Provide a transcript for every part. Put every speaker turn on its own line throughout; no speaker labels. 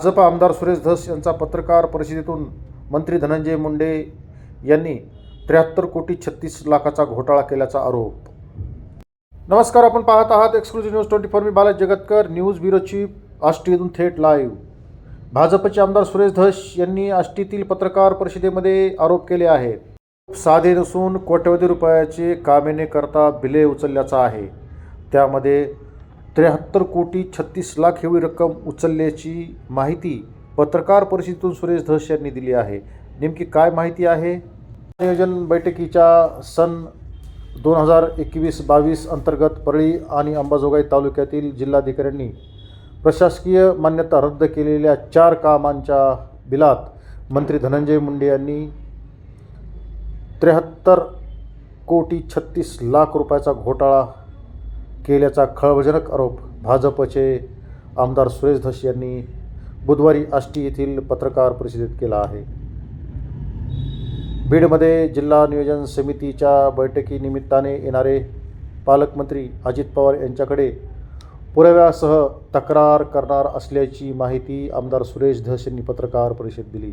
भाजपा आमदार सुरेश धस यांचा पत्रकार परिषदेतून मंत्री धनंजय मुंडे यांनी त्र्याहत्तर कोटी छत्तीस लाखाचा घोटाळा केल्याचा आरोप. नमस्कार आपण पाहत आहात एक्सक्लुझिव्ह न्यूज ट्वेंटी फोर. मी बालाज जगतकर. न्यूज ब्युरोची आष्टीतून थेट लाईव्ह भाजपचे आमदार सुरेश धस यांनी आष्टीतील पत्रकार परिषदेमध्ये आरोप केले आहेत. साधे नसून कोट्यवधी रुपयाचे कामेने करता बिले उचलल्याचा आहे. त्यामध्ये त्र्याहत्तर कोटी छत्तीस लाख एवढी रक्कम उचलल्याची माहिती पत्रकार परिषदेतून सुरेश धस यांनी दिली आहे. नेमकी काय माहिती आहे? नियोजन बैठकीच्या सन दोन हजार एकवीस बावीस अंतर्गत परळी आणि अंबाजोगाई तालुक्यातील जिल्हाधिकाऱ्यांनी प्रशासकीय मान्यता रद्द केलेल्या चार कामांच्या बिलात मंत्री धनंजय मुंडे यांनी त्र्याहत्तर कोटी छत्तीस लाख रुपयाचा घोटाळा केल्याचा खळबळजनक आरोप भाजपचे आमदार सुरेश धस यांनी बुधवारी आष्टी येथील पत्रकार परिषदेत केला आहे. बीडमध्ये जिल्हा नियोजन समितीच्या बैठकीनिमित्ताने येणारे पालकमंत्री अजित पवार यांच्याकडे पुराव्यासह तक्रार करणार असल्याची माहिती आमदार सुरेश धस यांनी पत्रकार परिषद दिली.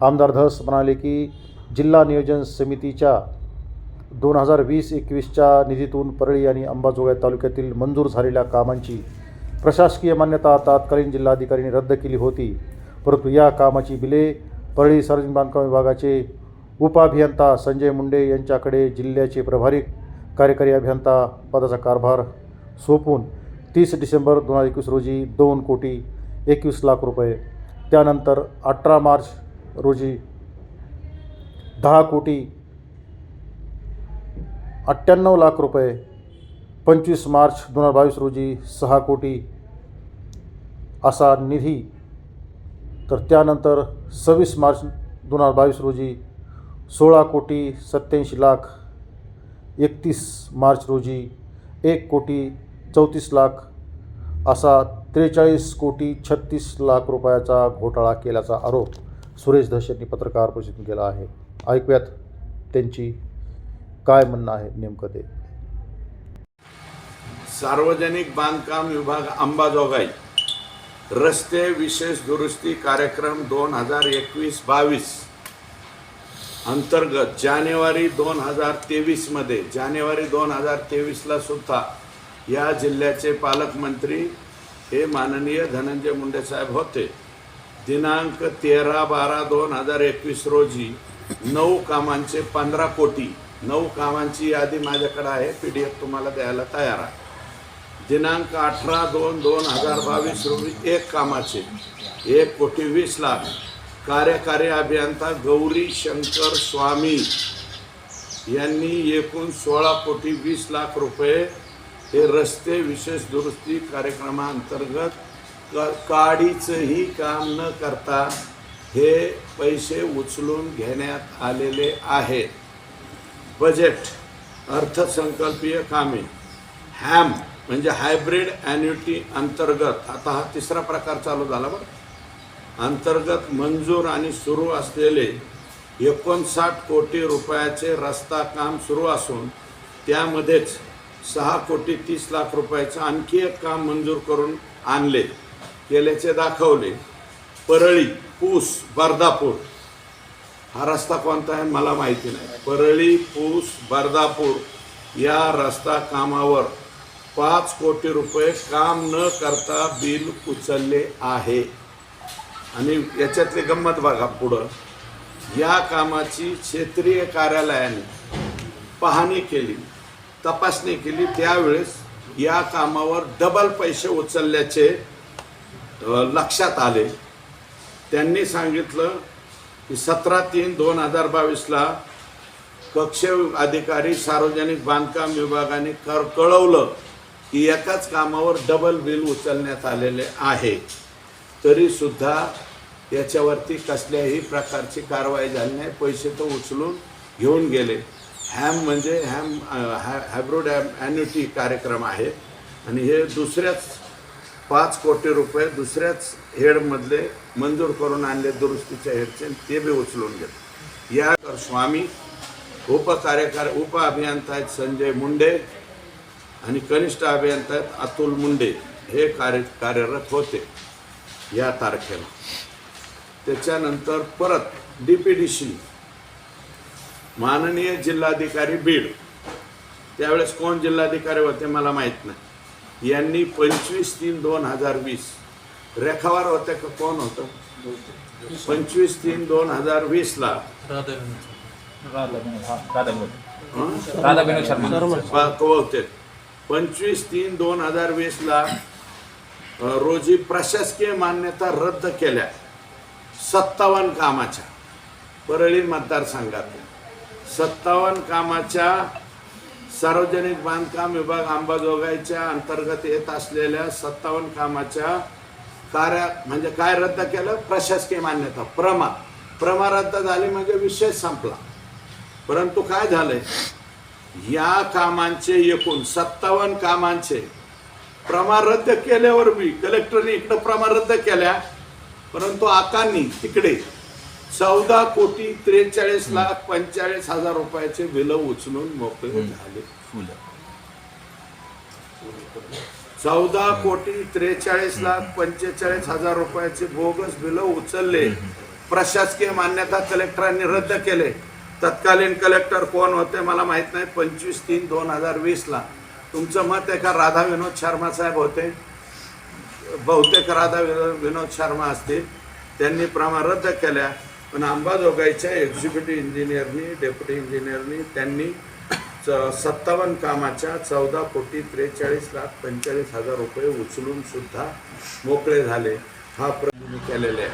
आमदार धस म्हणाले की जिल्हा नियोजन समितीच्या दोन हजार वीस एकवीसच्या निधीतून परळी आणि अंबाजोगाई तालुक्यातील मंजूर झालेल्या कामांची प्रशासकीय मान्यता तात्कालीन जिल्हाधिकाऱ्यांनी रद्द केली होती. परंतु या कामाची बिले परळी सार्वजनिक बांधकाम विभागाचे उपअभियंता संजय मुंडे यांच्याकडे जिल्ह्याचे प्रभारी कार्यकारी अभियंता पदाचा कारभार सोपून तीस डिसेंबर दोन हजार एकवीस रोजी दोन कोटी एकवीस लाख रुपये त्यानंतर अठरा मार्च रोजी दहा कोटी अठ्ठ्याण्णव लाख रुपये पंचवीस मार्च दोन हजार बावीस रोजी सहा कोटी असा निधी. तर त्यानंतर सव्वीस मार्च दोन हजार बावीस रोजी सोळा कोटी सत्याऐंशी लाख एकतीस मार्च रोजी एक कोटी चौतीस लाख असा त्रेचाळीस कोटी छत्तीस लाख रुपयाचा घोटाळा केल्याचा आरोप सुरेश धस यांनी पत्रकार परिषदेतून केला आहे. ऐकूयात त्यांची काय म्हणणं आहे नेमकं ते?
सार्वजनिक बांधकाम विभाग अंबाजोगाई. रस्ते विशेष दुरुस्ती कार्यक्रम दोन हजार एकवीस बावीस अंतर्गत जानेवारी दोन हजार तेवीसमध्ये जानेवारी दोन हजार तेवीसला सुद्धा या जिल्ह्याचे पालकमंत्री हे माननीय धनंजय मुंडे साहेब होते. दिनांक तेरा बारा दोन हजार एकवीस रोजी नऊ कामांचे पंधरा कोटी नऊ कामांची यादी माझ्याकडे आहे. पी डी एफ तुम्हाला द्यायला तयार आहे. दिनांक अठरा दोन दोन हजार बावीस रोजी एक कामाचे. एक कोटी वीस लाख. कार्यकारी अभियंता गौरी शंकर स्वामी यांनी एकूण सोळा कोटी वीस लाख रुपये हे रस्ते विशेष दुरुस्ती कार्यक्रमाअंतर्गत क काडीचंही काम न करता हे पैसे उचलून घेण्यात आलेले आहेत. बजेट अर्थसंकल्पीय कामे हॅम म्हणजे हायब्रिड ॲन्युटी अंतर्गत. आता हा तिसरा प्रकार चालू झाला बरं. अंतर्गत मंजूर आणि सुरू असलेले एकोणसाठ कोटी रुपयाचे रस्ता काम सुरू असून त्यामध्येच सहा कोटी तीस लाख रुपयाचं आणखी एक काम मंजूर करून आणले केल्याचे दाखवले. परळी पूस बर्दापूर. हा रस्ता कोणता आहे मला माहिती नाही. परळी पूस बर्दापूर या रस्ता कामावर पाच कोटी रुपये काम न करता बिल उचलले आहे. आणि याच्यातली गंमत बघा पुढं. या कामाची क्षेत्रीय कार्यालयाने पाहणी केली तपासणी केली. त्यावेळेस या कामावर डबल पैसे उचलल्याचे लक्षात आले. त्यांनी सांगितलं की सतरा तीन दोन हजार बावीसला कक्ष अधिकारी सार्वजनिक बांधकाम विभागाने कर कळवलं की एकाच कामावर डबल बिल उचलण्यात आलेले आहे. तरीसुद्धा याच्यावरती कसल्याही प्रकारची कारवाई झाली नाही. पैसे तर उचलून घेऊन गेले. हॅम म्हणजे हॅम हॅ हॅम ॲन्युटी कार्यक्रम आहे. आणि हे दुसऱ्याच पाच कोटी रुपये दुसऱ्याच हेडमधले मंजूर करून आणले दुरुस्तीच्या हेडचे ते बी उचलून घेतले. या स्वामी उपकार्यकार उप अभियंता आहेत संजय मुंडे आणि कनिष्ठ अभियंता आहेत अतुल मुंडे. हे कार्य कार्यरत होते या तारखेला. त्याच्यानंतर परत डी पी डी सी माननीय जिल्हाधिकारी बीड. त्यावेळेस कोण जिल्हाधिकारी होते मला माहीत नाही. यांनी पंचवीस तीन दोन हजार वीस. रेखावार होते का कोण होतं? पंचवीस तीन दोन हजार
शर्मा.
पा- कववते पंचवीस तीन दोन हजार वीसला अ, रोजी प्रशासकीय मान्यता रद्द केल्या. सत्तावन्न कामाच्या. परळी मतदारसंघात सत्तावन्न कामाच्या सार्वजनिक बांधकाम विभाग अंबाजोगाईच्या अंतर्गत येत असलेल्या सत्तावन्न कामाच्या कार्य म्हणजे काय रद्द केलं? प्रशासकीय मान्यता प्रमा प्रमा रद्द झाली म्हणजे विषय संपला. परंतु काय झालंय? या कामांचे एकूण सत्तावन्न कामांचे प्रमा रद्द केल्यावर बी कलेक्टरने इकडं प्रमा रद्द केल्या परंतु आकांनी तिकडे चौदा कोटी त्रेचाळीस लाख पंचेचाळीस हजार रुपयाचे बिल उचलून मोकळे झाले. चौदा कोटी त्रेचाळीस लाख पंचेचाळीस हजार रुपयाचे बोगस बिल उचलले. प्रशासकीय मान्यता कलेक्टरांनी रद्द केले. तत्कालीन कलेक्टर कोण होते मला माहीत नाही. पंचवीस तीन दोन हजार वीसला तुमचं मत आहे का? राधा विनोद शर्मा साहेब होते. बहुतेक राधा विनो- विनोद शर्मा असतील. त्यांनी प्रमा रद्द केल्या. पण अंबाजोगाईच्या एक्झिक्युटिव्ह इंजिनियरनी डेप्युटी इंजिनियरनी त्यांनी च- सत्तावन्न कामाच्या चौदा कोटी त्रेचाळीस लाख पंचेचाळीस हजार रुपये उचलून सुद्धा मोकळे झाले. हा प्रयत्न केलेले आहे.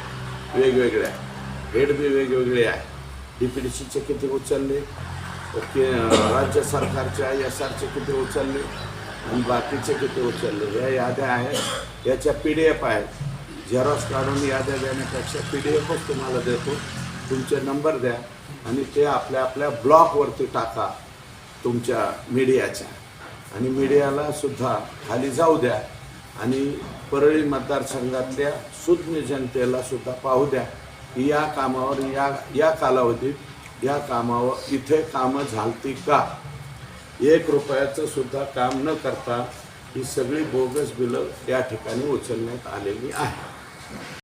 वेगवेगळ्या हेड बी वेगवेगळे आहे. डी पी डी सीचे किती उचलले? ओके राज्य सरकारच्या एस आरचे किती उचलले? आणि बाकीचे किती उचलले? या याद्या आहेत. याच्या पी डी एफ आहेत. झेरॉक्स काढून याद्या देण्यापेक्षा पी डी एफच तुम्हाला देतो. तुमचे नंबर द्या आणि ते आपल्या आपल्या ब्लॉकवरती टाका तुमच्या मीडियाच्या आणि मीडियाला सुद्धा खाली जाऊ द्या आणि परळी मतदारसंघातल्या सुज्ञ जनतेला सुद्धा पाहू द्या की या कामावर या या कालावधीत या कामावर इथे कामं झालती का? एक रुपयाचं सुद्धा काम न करता ही सगळी बोगस बिलं या ठिकाणी उचलण्यात आलेली आहे